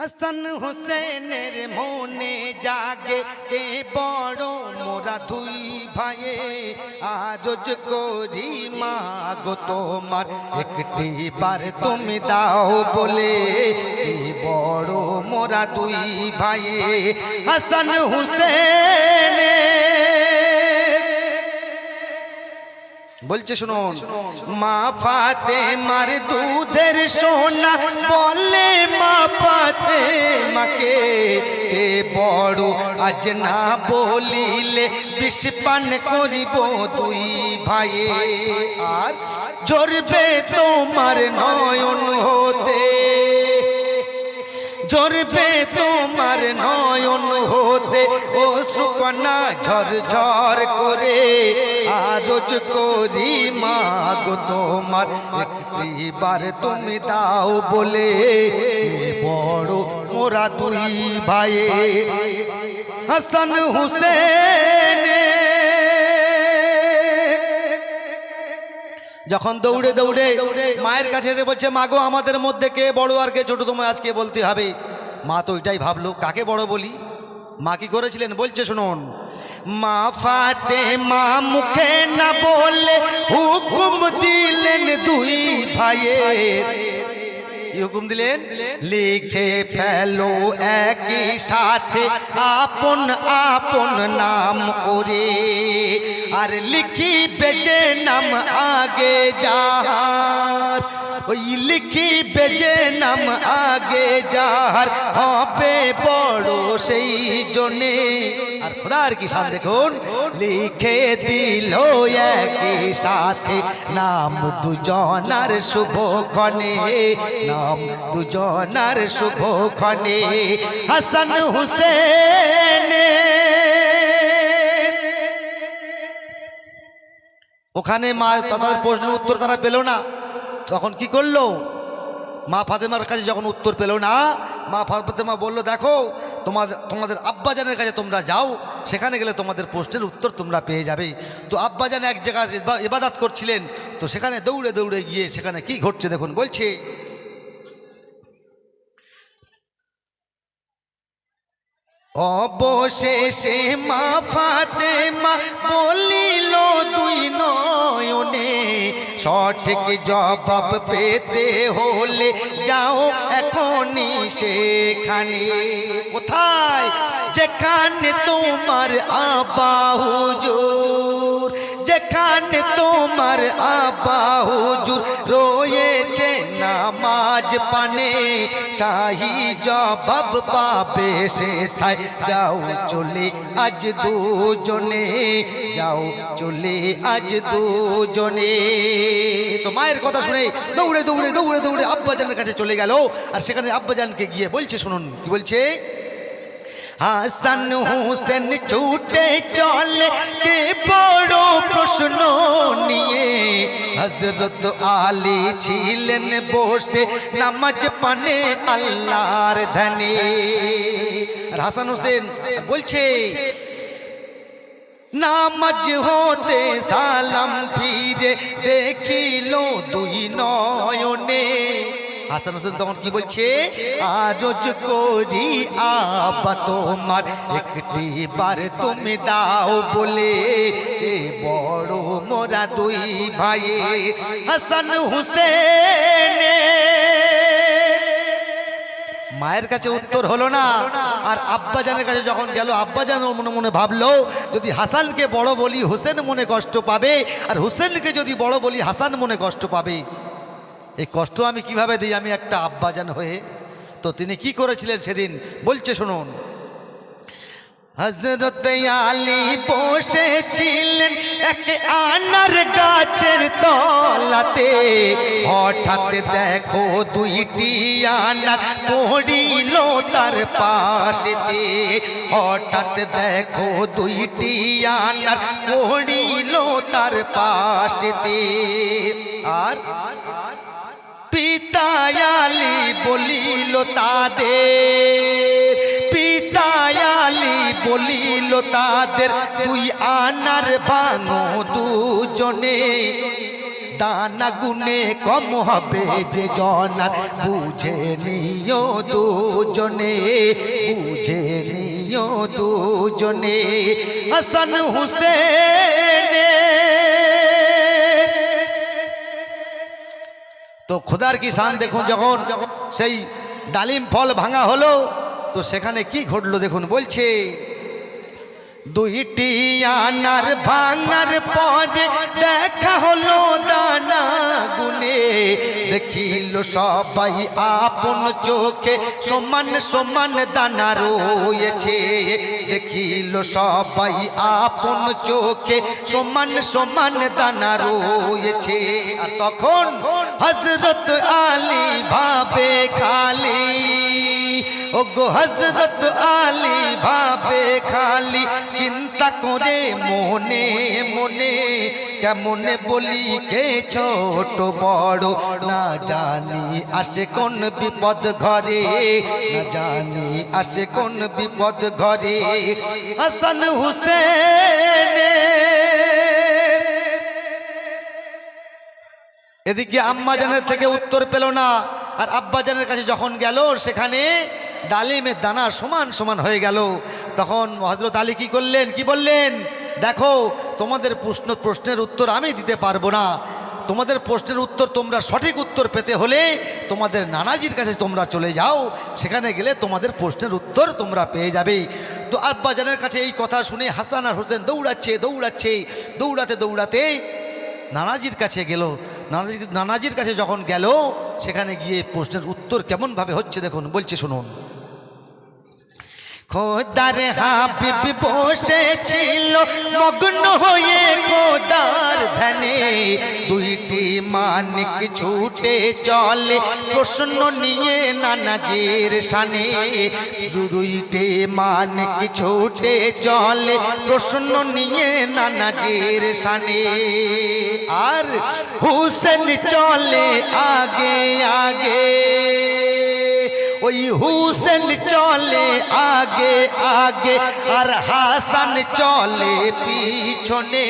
হাসান হোসেনের মনে জাগে কে বড় মোরা দুই ভাইয়ে। আজ করি মা গো তোমার, একটি বার তুমি দাও বলে কে বড় মোরা দুই ভাইয়ে। হাসান হোসেনের বলছে শুনুন, মা ফাতে মার দুধের সোনা বলে মা ফাতে মাকে এ বড়, আজ না বলিলে বিষ পান করিব দুই ভাইয়ে। আর ঝরবে তোমার নয়ন হতে, ঝরবে তোমার নয়ন হতে ও সুকনা ঝর ঝর করে আরজ করি মা গো তোমার একটিবার তুমি দাও বলে বড় মোরা দুই ভাইয়ে হাসান হুসেন যখন দৌড়ে দৌড়ে মায়ের কাছে এসে বলছে, মাগো, আমাদের মধ্যে কে বড় আর কে ছোট তোমায় আজকে বলতে হবে? মা তো ওইটাই ভাবলো, কাকে বড় বলি? মা কি করেছিলেন? বলছে, শুনুন। মা ফাতে মা মুখে না বলে হুকুম দিলেন দুই ভাইয়ের। হুকুম দিলেন? লিখে ফেলো একই সাথে আপন আপন নাম ওরে আর লিখি বেজে নাম আগে যার ওই লিখি বেজে নাম আগে যার হবে বড় সেই জন্যে। আর খোদার কি সান দেখুন? লিখে দিল একই সাথে নাম দুজনার শুভ ক্ষণে নাম দুজনার শুভ ক্ষণে হাসান হুসেন। ওখানে মা তাদের প্রশ্নের উত্তর তারা পেল না। তখন কি করল? মা ফাতেমার কাছে যখন উত্তর পেল, না, মা ফাতেমা বলল, দেখো, তোমাদের তোমাদের আব্বাজানের কাছে তোমরা যাও, সেখানে গেলে তোমাদের প্রশ্নের উত্তর তোমরা পেয়ে যাবে। তো আব্বাজান এক জায়গায় ইবা- ইবাদাত করছিলেন, তো সেখানে দৌড়ে দৌড়ে গিয়ে সেখানে কি ঘটছে দেখুন, বলছে, অবশেষে মা ফাতেমা বলিল, দুই সঠিক জবাব পেতে হলে যাও এখনই সেখানে। কোথায়? যেখানে তোমার আবা হুজুর যেখানে তোমার আবা হুজুর রয়েছে নামাজ পানে। শাহি জবাব পাবে সেথায়। যাও চলে আজ দুজনে, যাও চলে আজ দুজনে। তো মায়ের কথা শুনে দৌড়ে দৌড়ে দৌড়ে দৌড়ে আব্বাজানের কাছে চলে গেল। আর সেখানে আব্বাজানকে গিয়ে বলছে, শুনুন, কি বলছে? হাসান হোসেন ছুটে চলে, কে বড় প্রশ্ন নিয়ে? হজরত আলী ছিলেন বসে নামাজ পানে আল্লাহর ধনে আর হাসান হোসেন বলছে, নামাজ হতে সালাম ফিরে দেখিল দুই নয়নে হাসান হোসেন তখন কি বলছে? আরজ করি আবা তোমার, একটি বার তুমি দাও বলে, এ বড় মোরা দুই ভাই হাসান হুসেন। মায়ের কাছে উত্তর হলো না। আর আব্বাজানের কাছে যখন গেল আব্বাজান মনে মনে ভাবলো, যদি হাসানকে বড় বলি হোসেন মনে কষ্ট পাবে, আর হোসেনকে যদি বড় বলি হাসান মনে কষ্ট পাবে। এই কষ্ট আমি কীভাবে দিই? আমি একটা আব্বাজান হয়ে তো তিনি কি করেছিলেন সেদিন? বলছে, শুনুন। হজরত আলী বসেছিলেন এক আনার গাছের তলাতে। হঠাৎ দেখো দুইটি আনার পড়িল তার পাশেতে। হঠাৎ দেখো দুইটি আনার পড়িল তার পাশেতে। আর পিতায়ালি বলিল তাদের, পিতায়ালি বলিল তাদের তুই আনার ভাঙো দুজনে। দানা গুনে কম হবে যে জনার, বুঝে নিও দুজনে, বুঝে নিও দুজনে। হাসান হুসেন তো খোদার কি শান দেখুন যখন সেই ডালিম ফল ভাঙা হলো, তো সেখানে কি ঘটলো দেখুন, বলছে দুইটি আনার ভাঙার পরে দেখা হলো দানা গুনে দেখিল সবাই আপন চোখে সমান সমান দানা রয়েছে। দেখিল সবাই আপন চোখে সমান সমান দানা রয়েছে। আর তখন হজরত আলী ভাবে খালি। ও গো হজরত আলী খালি চিন্তা করে মনে মনে কেমন বলি কে ছোট বড়? না জানি আসে কোন বিপদ ঘরে, না জানি আসে কোন বিপদ ঘরে। হাসান হুসেন। এদিকে আম্মাজানের থেকে উত্তর পেল না, আর আব্বাজানের কাছে যখন গেল, সেখানে ডালিমের দানা সমান সমান হয়ে গেল। তখন হজরত আলী কি করলেন? কি বললেন? দেখো, তোমাদের প্রশ্ন, প্রশ্নের উত্তর আমি দিতে পারব না। তোমাদের প্রশ্নের উত্তর তোমরা সঠিক উত্তর পেতে হলে তোমাদের নানাজির কাছে তোমরা চলে যাও। সেখানে গেলে তোমাদের প্রশ্নের উত্তর তোমরা পেয়ে যাবে। তো আব্বাজানের কাছে এই কথা শুনে হাসান আর হোসেন দৌড়াচ্ছে দৌড়াচ্ছে, দৌড়াতে দৌড়াতে নানাজির কাছে গেল। নানাজি, নানাজির কাছে যখন গেল, সেখানে গিয়ে প্রশ্নের উত্তর কেমনভাবে হচ্ছে দেখুন, বলছে শুনুন। খোদার হাবিব বসেছিল, মগ্ন হয়ে খোদার ধ্যানে। দুইটি মানিক ছুটে চলে, প্রশ্ন নিয়ে নানাজির সানে। দুইটি মানিক ছুটে চলে, প্রশ্ন নিয়ে নানাজির সানে। আর হুসেন চলে আগে আগে। ওই হুসেন চলে আগে আগে, আর হাসান চলে পিছনে।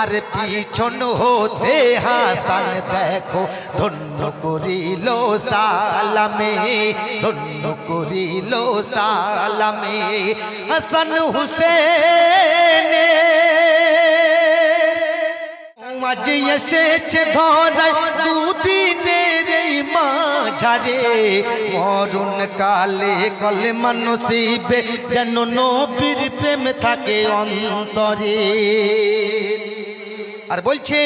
আর পিছন হতে হাসান দেখো, ধন্য করিল সালামে, ধন্য করিল সালামে। হাসান হুসেন আজ এসেছে ধরায় দুদিনের এই মাঝারে মরণ কালে কলে মানসিবে যেন নবীর প্রেম থাকে অন্তরে। আর বলছে,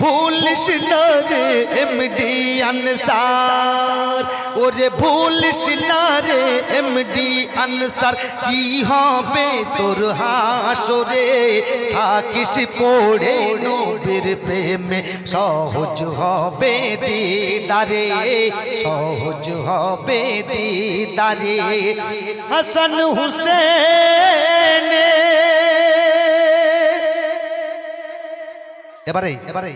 ভুলিস না রে এমডি আনসার। ওরে ভুলিস না রে এমডি আনসার, কি হবে তোর হাসরে? থাকিস পড়ে নবীর প্রেমে সহজ হবে দিদারে সহজ হবে দিদারে। হাসান হুসেন। এবারে এবারে